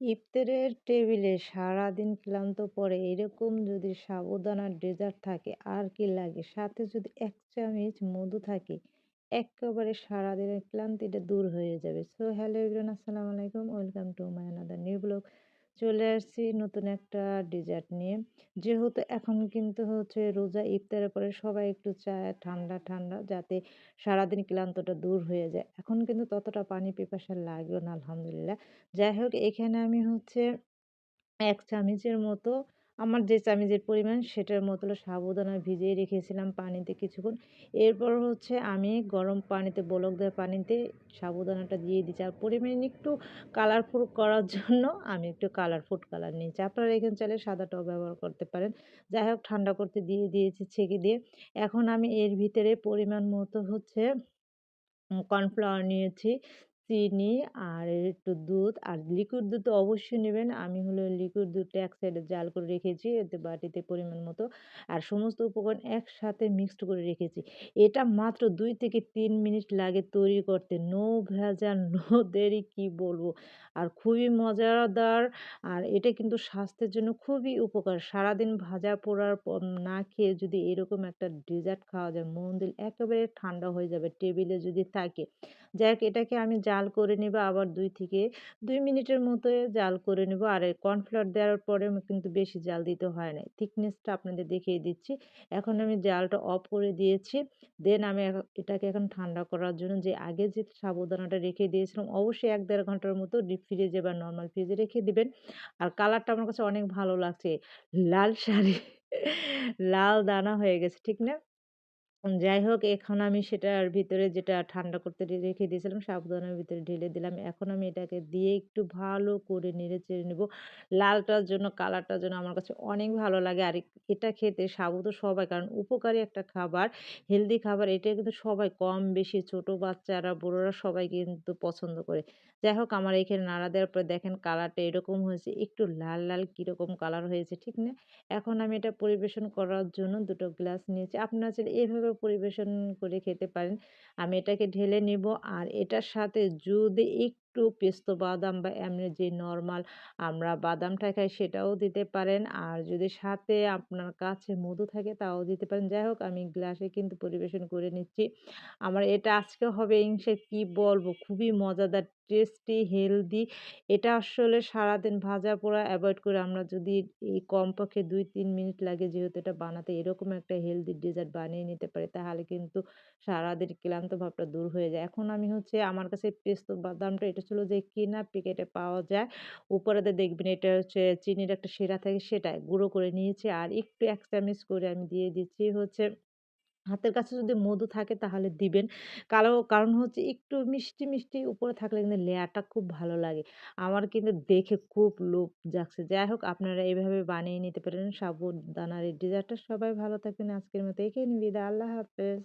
ইফতারের টেবিলে সারাদিন ক্লান্ত পরে এরকম যদি সাবুদানার ডেজার্ট থাকে, আর কি লাগে? সাথে যদি এক চামচ মধু থাকে, একেবারে সারাদিনের ক্লান্তিটা দূর হয়ে যাবে। সো, হ্যালো এভরিওয়ান, আসসালামু আলাইকুম। Welcome to my another new blog. চলে আসছি নতুন একটা ডেজার্ট নিয়ে। যেহেতু এখন কিন্তু হচ্ছে রোজা, ইফতারের পরে সবাই একটু চায় ঠান্ডা ঠান্ডা যাতে সারাদিন ক্লান্তটা দূর হয়ে যায়। এখন কিন্তু ততটা পানি পিপাসা লাগেও না, আলহামদুলিল্লাহ। যাই হোক, এখানে আমি হচ্ছে এক চামচের মতো আমার যে চামিজের পরিমাণ সেটার মতো সাবুদানা ভিজিয়ে রেখেছিলাম পানিতে কিছুক্ষণ। এরপর হচ্ছে আমি গরম পানিতে, বলক দেওয়া পানিতে সাবুদানাটা দিয়ে দিচ্ছি আর পরিমাণ একটু কালারফুল করার জন্য আমি একটু কালার ফুড কালার নিয়েছি। আপনারা এখানে চাইলে সাদাটাও ব্যবহার করতে পারেন। যাই হোক, ঠান্ডা করতে দিয়ে দিয়েছি, ছেঁকে দিয়ে। এখন আমি এর ভিতরে পরিমাণ মতো হচ্ছে কর্নফ্লাওয়ার নিয়েছি। চিনি আর একটু দুধ। আর লিকুইড দুধ তো অবশ্যই নেবেন। আমি হলো লিকুইড দুধটা এক সাইডে জাল করে রেখেছি, এতে বাটিতে পরিমাণ মতো। আর সমস্ত উপকরণ একসাথে মিক্সড করে রেখেছি। এটা মাত্র দুই থেকে তিন মিনিট লাগে তৈরি করতে। নো ভেজাল, নো দেরি, কি বলব? আর খুবই মজাদার। আর এটা কিন্তু স্বাস্থ্যের জন্য খুবই উপকার। সারাদিন ভাজা পোড়ার না খেয়ে যদি এরকম একটা ডেজার্ট খাওয়া যায়, মন দিল একেবারে ঠান্ডা হয়ে যাবে। টেবিলে যদি থাকে। যাই হোক, এটাকে আমি জাল করে নেব, আবার দুই থেকে দুই মিনিটের মতো জাল করে নেব। আর কর্নফ্লাওয়ার দেওয়ার পরে কিন্তু বেশি জাল দিতে হয় না থিকনেসটা আপনাদের দেখিয়ে দিচ্ছি। এখন আমি জালটা অফ করে দিয়েছি। দেন আমি এটাকে এখন ঠান্ডা করার জন্য যে আগে যে সাবুদানাটা রেখে দিয়েছিলাম, অবশ্যই এক দেড় ঘণ্টার মতো ডিপ ফ্রিজে বা নর্মাল ফ্রিজে রেখে দিবেন। আর কালারটা আমার কাছে অনেক ভালো লাগছে। লাল শাড়ি, লাল দানা হয়ে গেছে, ঠিক না? যাই হোক, এখন আমি সেটার ভিতরে যেটা ঠান্ডা করতে রেখে দিয়েছিলাম সাবুদানার ভিতরে ঢেলে দিলাম। এখন আমি এটাকে দিয়ে একটু ভালো করে নেড়ে চেড়ে নেব। লালটার জন্য, কালারটার জন্য আমার কাছে অনেক ভালো লাগে। আর এটা খেতে সাবু তো সবাই, কারণ উপকারী একটা খাবার, হেলদি খাবার, এটা কিন্তু সবাই কম বেশি ছোট বাচ্চারা, বড়োরা সবাই কিন্তু পছন্দ করে। যাই হোক, আমার এখানে নাড়া দেওয়ার পরে দেখেন কালারটা এরকম হয়েছে, একটু লাল লাল কীরকম কালার হয়েছে, ঠিক না? এখন আমি এটা পরিবেশন করার জন্য দুটো গ্লাস নিয়েছি। আপনারা চাইলে এভাবে পরিবেশন করে খেতে পারেন। আমি এটাকে ঢেলে নিব আর এটার সাথে যদি একটু পেস্তো বাদাম বা এমনি যে নর্মাল আমরা বাদামটা খাই সেটাও দিতে পারেন। আর যদি সাথে আপনার কাছে মধু থাকে তাও দিতে পারেন। যাই হোক, আমি গ্লাসে কিন্তু পরিবেশন করে নিচ্ছি। আমার এটা আজকে হবে ইংসে কি বলব? খুবই মজাদার, টেস্টি, হেলদি। এটা আসলে সারাদিন ভাজা পোড়া অ্যাভয়েড করে আমরা যদি এই কমপক্ষে দুই, তিন মিনিট লাগে যেহেতু এটা বানাতে এরকম একটা হেলদি ডেজার্ট বানিয়ে নিতে পারি তাহলে কিন্তু সারাদিন ক্লান্ত ভাবটা দূর হয়ে যায়। এখন আমি হচ্ছে আমার কাছে পেস্তো বাদামটা এটা ছিল যে, কিনা প্যাকেটে পাওয়া যায়। উপরেতে দেখবেন এটা হচ্ছে চিনির একটা সেরা থাকে সেটা গুঁড়ো করে নিয়েছি। আর একটু এক চামচ করে আমি দিয়ে দিচ্ছি হচ্ছে, হাতের কাছে যদি মধু থাকে তাহলে দিবেন। কারও কারণ হচ্ছে একটু মিষ্টি মিষ্টি উপরে থাকলে কিন্তু লেয়ারটা খুব ভালো লাগে। আমার কিন্তু দেখে খুব লোভ জাগছে। যাই হোক, আপনারা এইভাবে বানিয়ে নিতে পারেন। সাবুদানার এই ডেজার্টটা সবাই ভালো থাকবেন। আজকের মতো এখানে বিদায়। আল্লাহ হাফেজ।